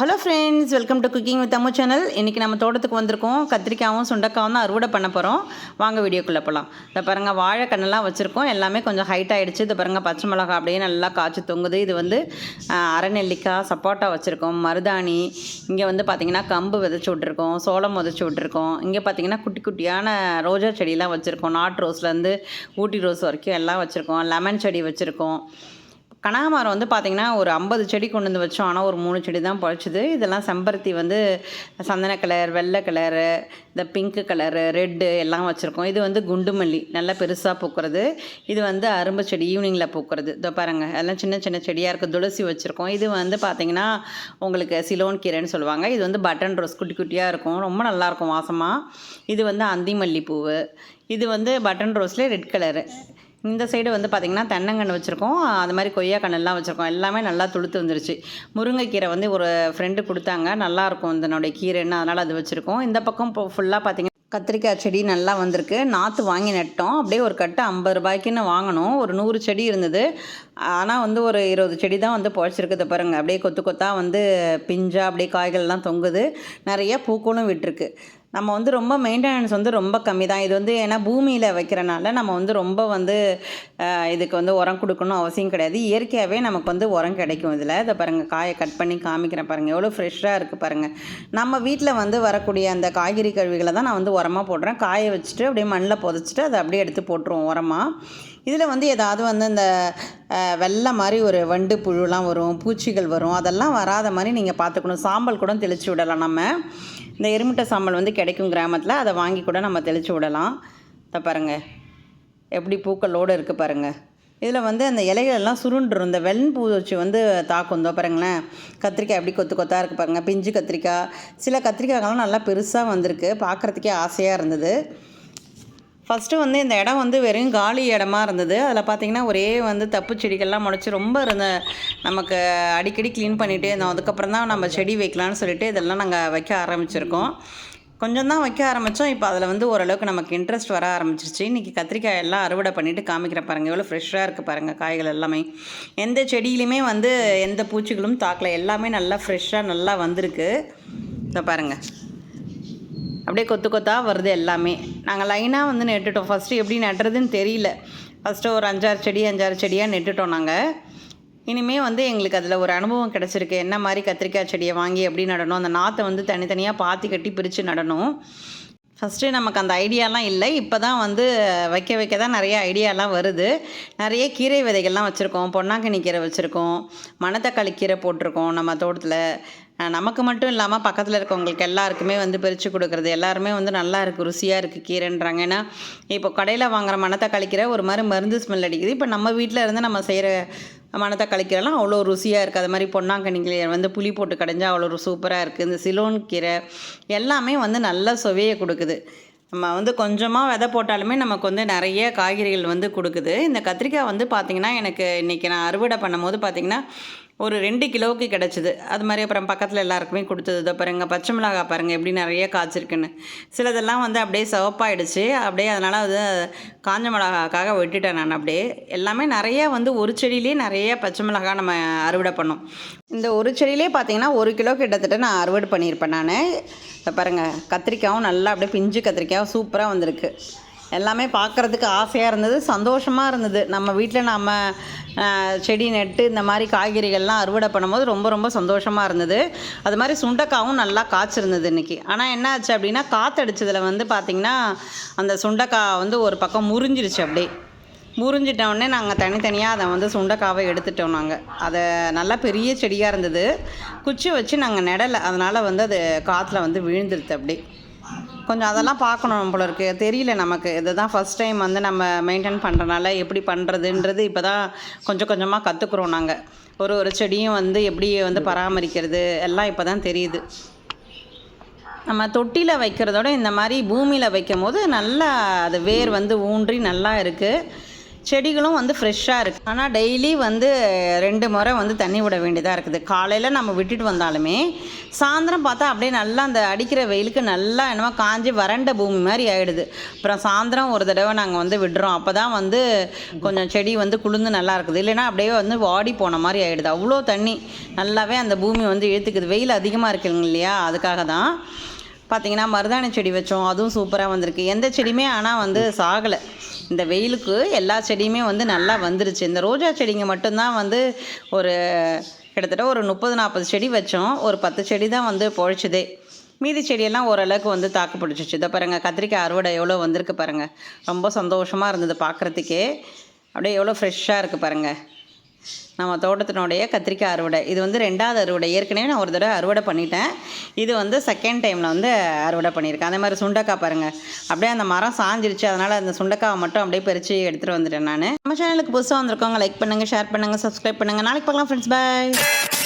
Hello friends welcome to cooking with Ammu channel இன்றைக்கி நம்ம தோட்டத்துக்கு வந்திருக்கோம். கத்திரிக்காயும் சுண்டக்காவும் தான் அறுவடை பண்ண போகிறோம் வாங்க வீடியோக்குள்ளே போகலாம் இதை பாருங்கள் வாழைக்கண்ணெல்லாம் வச்சுருக்கோம். எல்லாமே கொஞ்சம் ஹைட் ஆகிடுச்சு இதை பாருங்கள் பச்சை மிளகா அப்படியே நல்லா காய்ச்சி தொங்குது. இது வந்து அரைநெல்லிக்காய் சப்போட்டா வச்சுருக்கோம். மருதாணி. இங்கே வந்து பார்த்திங்கன்னா கம்பு விதைச்சி விட்ருக்கோம் சோளம் விதைச்சி விட்ருக்கோம் இங்கே பார்த்திங்கன்னா குட்டி குட்டியான ரோஜா செடியெலாம் வச்சுருக்கோம். நாட்டு ரோஸ்லேருந்து ஊட்டி ரோஸ் வரைக்கும் எல்லாம் வச்சுருக்கோம். லெமன் செடி வச்சுருக்கோம். கனகாமரம் வந்து பார்த்திங்கன்னா ஒரு ஐம்பது செடி கொண்டு வந்து வச்சோம். ஆனால் ஒரு மூணு செடி தான் பழச்சிது. இதெல்லாம் செம்பருத்தி வந்து சந்தன கலர் வெள்ளை கலரு இந்த பிங்க்கு கலரு ரெட்டு எல்லாம் வச்சுருக்கோம். இது வந்து குண்டு மல்லி நல்லா பெருசாக பூக்கிறது. இது வந்து அரும்பு செடி ஈவினிங்கில் பூக்கிறது. இதோ பாருங்கள் எல்லாம் சின்ன சின்ன செடியாக இருக்குது துளசி வச்சுருக்கோம். இது வந்து பார்த்திங்கன்னா உங்களுக்கு சிலோன் கீரைன்னு சொல்லுவாங்க. இது வந்து பட்டன் ரோஸ் குட்டி குட்டியாக இருக்கும். ரொம்ப நல்லாயிருக்கும் வாசமாக இது வந்து அந்தி மல்லிப்பூவு இது வந்து பட்டன் ரோஸ்லேயே ரெட் கலரு இந்த சைடு வந்து பார்த்திங்கன்னா தென்னங்கன்று வச்சுருக்கோம். அது மாதிரி கொய்யா கண்ணெல்லாம் வச்சுருக்கோம். எல்லாமே நல்லா துளுத்து வந்துருச்சு. முருங்கைக்கீரை வந்து ஒரு ஃப்ரெண்டு கொடுத்தாங்க. நல்லாயிருக்கும் இதனுடைய கீரைன்னு அதனால் அது வச்சுருக்கோம். இந்த பக்கம் இப்போ ஃபுல்லாக பார்த்திங்கன்னா கத்திரிக்காய் செடி நல்லா வந்திருக்கு. நாற்று வாங்கி நட்டோம். அப்படியே ஒரு கட்டு ஐம்பது ரூபாய்க்குன்னு வாங்கினோம். ஒரு நூறு செடி இருந்தது. ஆனால் வந்து ஒரு இருபது செடி தான் வந்து பொழைச்சிருக்குது பாருங்கள் அப்படியே கொத்து கொத்தாக வந்து பிஞ்சா அப்படியே காய்கள்லாம் தொங்குது. நிறைய பூக்களும் விட்டுருக்கு. நம்ம வந்து ரொம்ப மெயின்டெனன்ஸ் வந்து ரொம்ப கம்மி தான் இது வந்து ஏன்னா பூமியில் வைக்கிறனால நம்ம வந்து ரொம்ப வந்து இதுக்கு வந்து உரம் கொடுக்கணும் அவசியம் கிடையாது. இயற்கையாகவே நமக்கு வந்து உரம் கிடைக்கும் இதில். இதை பாருங்கள் காயை கட் பண்ணி காமிக்கிறேன் பாருங்கள் எவ்வளோ ஃப்ரெஷ்ஷாக இருக்குது பாருங்கள் நம்ம வீட்டில் வந்து வரக்கூடிய அந்த காய்கறி கழிவுகளை தான் நான் வந்து உரமாக போடுறேன். காய வச்சுட்டு அப்படியே மண்ணில் புதைச்சிட்டு அதை அப்படியே எடுத்து போட்டுருவோம் உரமாக இதில் வந்து ஏதாவது வந்து இந்த வெள்ளை மாதிரி ஒரு வண்டு புழுலாம் வரும் பூச்சிகள் வரும் அதெல்லாம் வராத மாதிரி நீங்கள் பார்த்துக்கணும் சாம்பல் கூட தெளித்து விடலாம் நம்ம. இந்த எருமிட்டை சாம்பல் வந்து கிடைக்கும் கிராமத்தில் அதை வாங்கி கூட நம்ம தெளித்து விடலாம். இதை பாருங்கள் எப்படி பூக்களோடு இருக்குது பாருங்கள் இதில் வந்து அந்த இலைகள் எல்லாம் சுருண்டுரும். இந்த வெண்பூச்சி வந்து தாக்கும். தோ பாருங்களேன். கத்திரிக்காய் எப்படி கொத்து கொத்தாக இருக்குது பாருங்கள் பிஞ்சு கத்திரிக்காய். சில கத்திரிக்காய்கள்லாம் நல்லா பெருசாக வந்திருக்கு. பார்க்குறதுக்கே ஆசையாக இருந்தது. ஃபஸ்ட்டு வந்து இந்த இடம் வந்து வெறும் காலி இடமா இருந்தது. அதில் பார்த்தீங்கன்னா ஒரே வந்து தப்பு செடிகள்லாம் முளைச்சி ரொம்ப இருந்த நமக்கு அடிக்கடி க்ளீன் பண்ணிகிட்டே இருந்தோம். அதுக்கப்புறம் தான் நம்ம செடி வைக்கலான்னு சொல்லிட்டு இதெல்லாம் நாங்கள் வைக்க ஆரம்பிச்சிருக்கோம். கொஞ்சம் தான் வைக்க ஆரம்பித்தோம் இப்போ அதில் வந்து ஓரளவுக்கு நமக்கு இன்ட்ரெஸ்ட் வர ஆரம்பிச்சிருச்சு. இன்றைக்கி கத்திரிக்காய் எல்லாம் அறுவடை பண்ணிவிட்டு காமிக்கிற பாருங்கள் எவ்வளோ ஃப்ரெஷ்ஷாக இருக்குது பாருங்கள் காய்கள் எல்லாமே. எந்த செடியிலையுமே வந்து எந்த பூச்சிகளும் தாக்கல. எல்லாமே நல்லா ஃப்ரெஷ்ஷாக நல்லா வந்திருக்கு. இதை பாருங்கள் அப்படியே கொத்து கொத்தாக வருது எல்லாமே. நாங்கள் லைனாக வந்து நட்டுட்டோம். ஃபஸ்ட்டு எப்படி நட்டுறதுன்னு தெரியல. ஃபஸ்ட்டு ஒரு அஞ்சாறு செடி அஞ்சாறு செடியாக நட்டுட்டோம் நாங்கள் இனிமேல் வந்து எங்களுக்கு அதில் ஒரு அனுபவம் கிடச்சிருக்கு. என்ன மாதிரி கத்திரிக்காய் செடியை வாங்கி எப்படி நடணும்? அந்த நாற்றை வந்து தனித்தனியாக பாத்தி கட்டி பிரித்து நடணும். ஃபஸ்ட்டு நமக்கு அந்த ஐடியாலாம் இல்லை. இப்போ தான் வந்து வைக்க வைக்க தான் நிறைய ஐடியாலாம் வருது. நிறைய கீரை விதைகள்லாம் வச்சுருக்கோம். பொன்னாங்கண்ணி கீரை வச்சுருக்கோம். மணத்தக்காளி கீரை போட்டிருக்கோம் நம்ம தோட்டத்தில். நமக்கு மட்டும் இல்லாமல் பக்கத்தில் இருக்கவங்களுக்கு எல்லாருக்குமே வந்து பிரித்து கொடுக்குறது. எல்லாருமே வந்து நல்லா இருக்குது ருசியாக இருக்குது கீரைன்றாங்க. ஏன்னா இப்போ கடையில் வாங்குற மணத்தக்காளி கழிக்கிற ஒரு மாதிரி மருந்து ஸ்மெல் அடிக்குது. இப்போ நம்ம வீட்டில் இருந்து நம்ம செய்கிற மனத்தை கீரைலாம் அவ்வளோ ருசியாக இருக்குது அது மாதிரி பொன்னாங்கண்ணி வந்து புளி போட்டு கடைஞ்சால் அவ்வளோ சூப்பராக இருக்குது இந்த சிலோன் கீரை எல்லாமே வந்து நல்ல சுவையை கொடுக்குது. நம்ம வந்து கொஞ்சமாக விதை போட்டாலுமே நமக்கு வந்து நிறைய காய்கறிகள் வந்து கொடுக்குது. இந்த கத்திரிக்காய் வந்து பார்த்திங்கன்னா எனக்கு இன்றைக்கி நான் அறுவடை பண்ணும்போது பார்த்திங்கன்னா ஒரு ரெண்டு கிலோவுக்கு கிடச்சிது. அது மாதிரி அப்புறம் பக்கத்தில் எல்லாருக்குமே கொடுத்தது. இதை பாருங்கள் பச்சை மிளகாய் பாருங்கள் எப்படி நிறைய காய்ச்சிருக்குன்னு. சிலதெல்லாம் வந்து அப்படியே சிவப்பாயிடுச்சு. அப்படியே அதனால் அது காஞ்ச மிளகாக்காக விட்டுட்டேன் நான் அப்படியே. எல்லாமே நிறைய வந்து ஒரு செடியிலே நிறைய பச்சை மிளகாய் நம்ம அறுவடை பண்ணோம். இந்த ஒரு செடியிலே பார்த்தீங்கன்னா ஒரு கிலோ கிட்டத்தட்ட நான் அறுவடை பண்ணியிருப்பேன் நான். இப்போ பாருங்கள் கத்திரிக்காயும் நல்லா அப்படியே பிஞ்சு கத்திரிக்காயும் சூப்பராக வந்திருக்கு. எல்லாமே பார்க்குறதுக்கு ஆசையாக இருந்தது சந்தோஷமாக இருந்தது. நம்ம வீட்டில் நம்ம செடி நட்டு இந்த மாதிரி காய்கறிகள்லாம் அறுவடை பண்ணும்போது ரொம்ப ரொம்ப சந்தோஷமாக இருந்தது. அது மாதிரி சுண்டைக்காவும் நல்லா காய்ச்சிருந்தது இன்றைக்கி ஆனால் என்ன ஆச்சு அப்படின்னா காற்றடிச்சதில் வந்து பார்த்திங்கன்னா அந்த சுண்டைக்காய் வந்து ஒரு பக்கம் முறிஞ்சிருச்சு அப்படியே. முறிஞ்சிட்டோடனே நாங்கள் தனித்தனியாக அதை வந்து சுண்டைக்காவை எடுத்துட்டோம் நாங்கள் அதை நல்லா பெரிய செடியாக இருந்தது. குச்சி வச்சு நாங்கள் நடலை. அதனால் வந்து அது காற்றுல வந்து விழுந்துருது அப்படியே. கொஞ்சம் அதெல்லாம் பார்க்கணும் போல இருக்கு. தெரியல நமக்கு. இதுதான் ஃபஸ்ட் டைம் வந்து நம்ம மெயின்டைன் பண்ணுறனால எப்படி பண்ணுறதுன்றது இப்போ தான் கொஞ்சம் கொஞ்சமாக கற்றுக்குறோம் நாங்கள் ஒரு ஒரு செடியும் வந்து எப்படி வந்து பராமரிக்கிறது எல்லாம் இப்போ தான் தெரியுது. நம்ம தொட்டியில் வைக்கிறதோட இந்த மாதிரி பூமியில் வைக்கும் போது நல்லா அது வேர் வந்து ஊன்றி நல்லா இருக்குது செடிகளும் வந்து ஃப்ரெஷ்ஷாக இருக்குது ஆனால் டெய்லி வந்து ரெண்டு முறை வந்து தண்ணி விட வேண்டியதாக இருக்குது. காலையில் நம்ம விட்டுட்டு வந்தாலுமே சாயந்தரம் பார்த்தா அப்படியே நல்லா அந்த அடிக்கிற வெயிலுக்கு நல்லா என்னமோ காஞ்சி வறண்ட பூமி மாதிரி ஆகிடுது அப்புறம் சாயந்தரம் ஒரு தடவை நாங்கள் வந்து விடுறோம். அப்போ தான் வந்து கொஞ்சம் செடி வந்து குளிர்ந்து நல்லா இருக்குது. இல்லைன்னா அப்படியே வந்து வாடி போன மாதிரி ஆகிடுது அவ்வளோ தண்ணி. நல்லாவே அந்த பூமி வந்து இழுத்துக்குது. வெயில் அதிகமாக இருக்குங்க இல்லையா? அதுக்காக தான் பார்த்தீங்கன்னா மருதாணி செடி வச்சோம். அதுவும் சூப்பராக வந்திருக்கு. எந்த செடியுமே ஆனால் வந்து சாகலை. இந்த வெயிலுக்கு எல்லா செடியுமே வந்து நல்லா வந்துருச்சு. இந்த ரோஜா செடிங்க மட்டும்தான் வந்து ஒரு கிட்டத்தட்ட ஒரு முப்பது நாற்பது செடி வச்சோம். ஒரு பத்து செடி தான் வந்து பொழைச்சிதே. மீதி செடியெல்லாம் ஓரளவுக்கு வந்து தாக்கு பிடிச்சிச்சு. இதை பாருங்கள் கத்திரிக்காய் அறுவடை எவ்வளோ வந்திருக்கு பாருங்கள் ரொம்ப சந்தோஷமாக இருந்தது பார்க்குறதுக்கே அப்படியே எவ்வளோ ஃப்ரெஷ்ஷாக இருக்குது பாருங்கள் நம்ம தோட்டத்தினுடைய கத்திரிக்காய் அறுவடை. இது வந்து ரெண்டாவது அறுவடை. ஏற்கனவே நான் ஒரு தடவை அறுவடை பண்ணிட்டேன். இது வந்து செகண்ட் டைமில் வந்து அறுவடை பண்ணியிருக்கேன். அதே மாதிரி சுண்டக்காய் பாருங்கள் அப்படியே அந்த மரம் சாஞ்சிருச்சு. அதனால் அந்த சுண்டக்காவை மட்டும் அப்படியே பறித்து எடுத்துகிட்டு வந்துட்டேன் நான். நம்ம சேனலுக்கு புதுசாக வந்திருக்கவங்க லைக் பண்ணுங்கள் ஷேர் பண்ணுங்கள் சப்ஸ்கிரைப் பண்ணுங்கள் நாளைக்கு பார்க்கலாம் ஃப்ரெண்ட்ஸ் பாய்